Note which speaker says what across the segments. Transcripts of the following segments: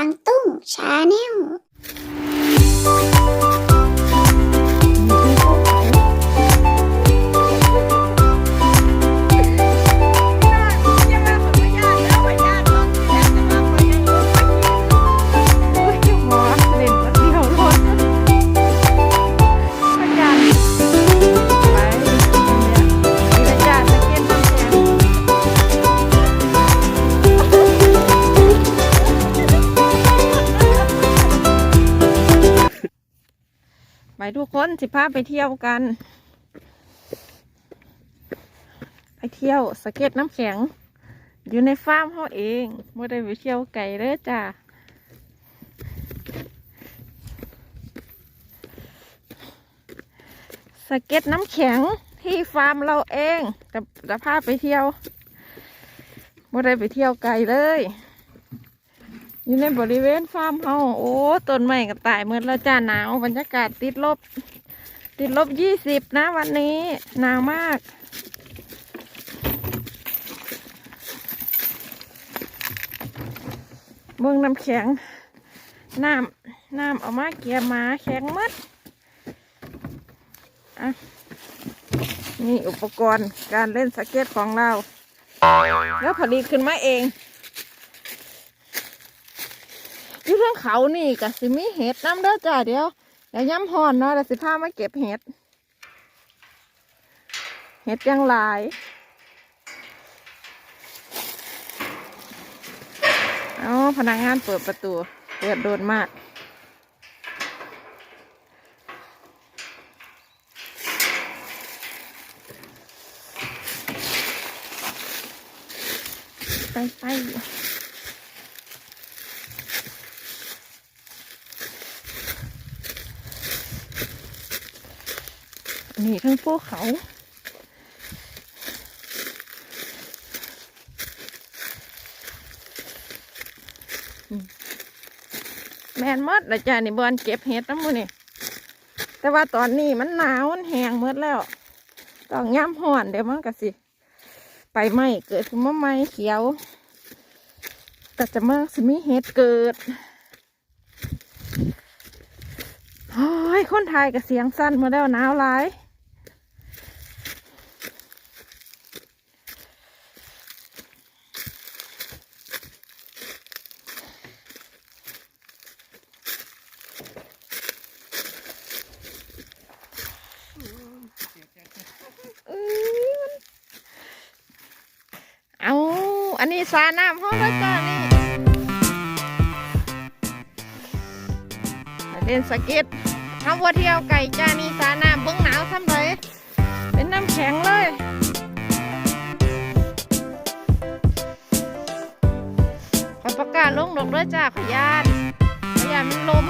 Speaker 1: างตุ้งชาแนล
Speaker 2: ทุกคนสิพาไปเที่ยวกัน ไปเที่ยวสเก็ตน้ำแข็ง อยู่ในฟาร์มเขาเองไม่ได้ไปเที่ยวไก่เลยจ้าสเก็ตน้ำแข็งที่ฟาร์มเราเองจะจะพาไปเที่ยวไม่ได้ไปเที่ยวไกลเลย อยู่ในบริเวณฟาร์มเฮาโอ้ต้นไม้ก็ตายเมื่อแล้วจ้าหนาวบรรยากาศติดลบ ติดลบยี่สิบนะวันนี้หนาวมากเมืองน้ำแข็งน้ำน้ำเอามาเกียมาแข็งมัดอะนี่อุปกรณ์การเล่นสเก็ตของเรา แล้วผลิตขึ้นมาเอง อยู่เรื่องเขานี่กะสิมีเห็ดน้ำเด้อจ้าเดียวเดี๋ยวย้ำหอนเนาะเดี๋ยวสิพามาเก็บเห็ด เห็ดยังหลายเอพนักงานเปิดประตู เปิดโดนมากไปไป นี่ทั้งภูเขา แมนมดล้วจ้านี่บอลเก็บเห็ดน้ำมูนี่ แต่ว่าตอนนี้มันหนาวมันแห้งหมดแล้ว ต้องย่ำห่อนเดี๋ยวมันก็สิ ไปไหมเกิดขึ้นมาไหมเขียวก็จะมาสิมีเห็ดเกิดโอ้ย คนไทยกับเสียงสั้นมาแล้วหนาวหลาย เอ้ยมันเอา อันนี้สาน้ำห้องแล้วจ้านี่เล่นสเก็ตทำวัวเที่ยวไก่จ้านี่สาน้ำเบื้องหนาวทำเลยเป็นน้ำแข็งเลยขอประกาศลงดอกด้วยจ้าขยานขยานมันลม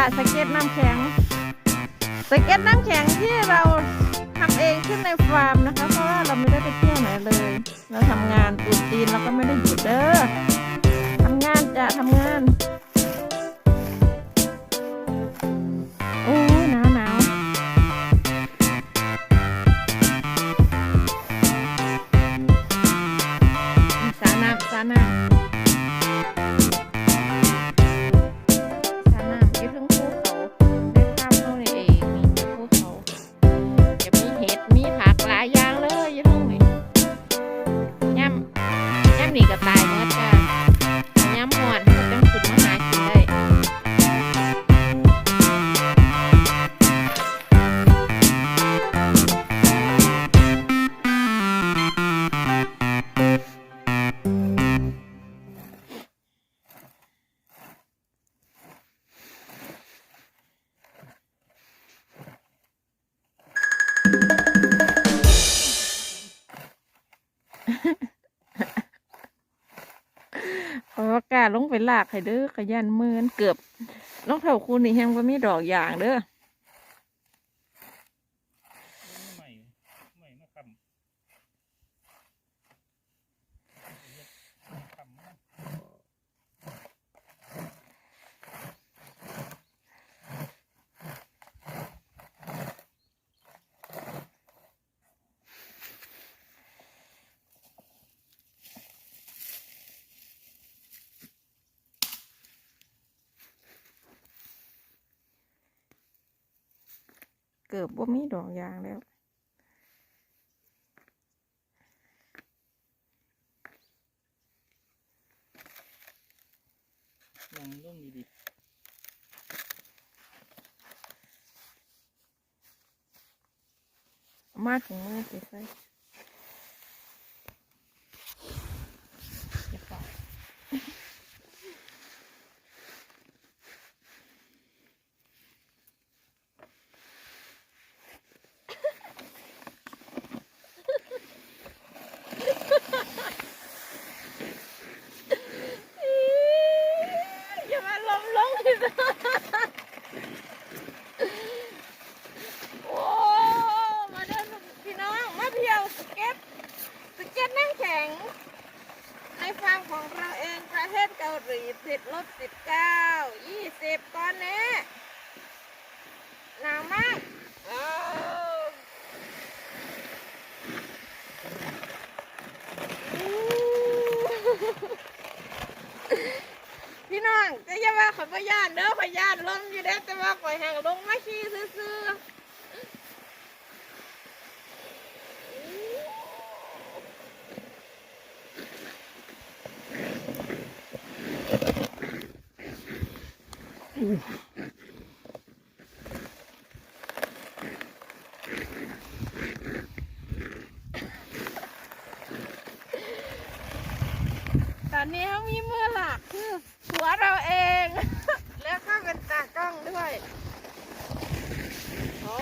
Speaker 2: นี่เลยจ้าสเก็ตน้ำแข็ง สเก็ตน้ำแข็งที่เราทำเองขึ้นในฟาร์มนะคะ เพราะว่าเราไม่ได้ไปเที่ยวไหนเลย เราทำงานตุนจีนเราก็ไม่ได้หยุดเด้อทำงานจะทำงาน ลงไปลากให้เด้อขยันเมินเกือบน้องเท่าคูนี่แฮงว่ามีดอกอย่างเด้อ
Speaker 1: ใหม่ใหม่มาคำคำมา
Speaker 2: เกือบว่ามีดอกอย่างแล้ว
Speaker 1: ยังร่มดี
Speaker 2: เอามาถุงมือไปใส่อย่าฝากอย่ามาล้มลงที่สุดโอ้ มาเดินพี่น้อง มาเที่ยว สเก็ตสเก็ตนั่งแข็ง ในฟาร์มของเราเองประเทศเกาหลีติดลบสิบเก้ายี่สิบตอนนี้หนาวมากพี่น้องจะอย่าว่าขอยพยานเด้อขยานลมอยู่เด้แต่ว่าข่อยแห่งลงมาขี้ซื่อๆ ตอนนี้เขามีมือหลักคือหัวเราเอง แล้วก็เป็นตากล้องด้วย โอ้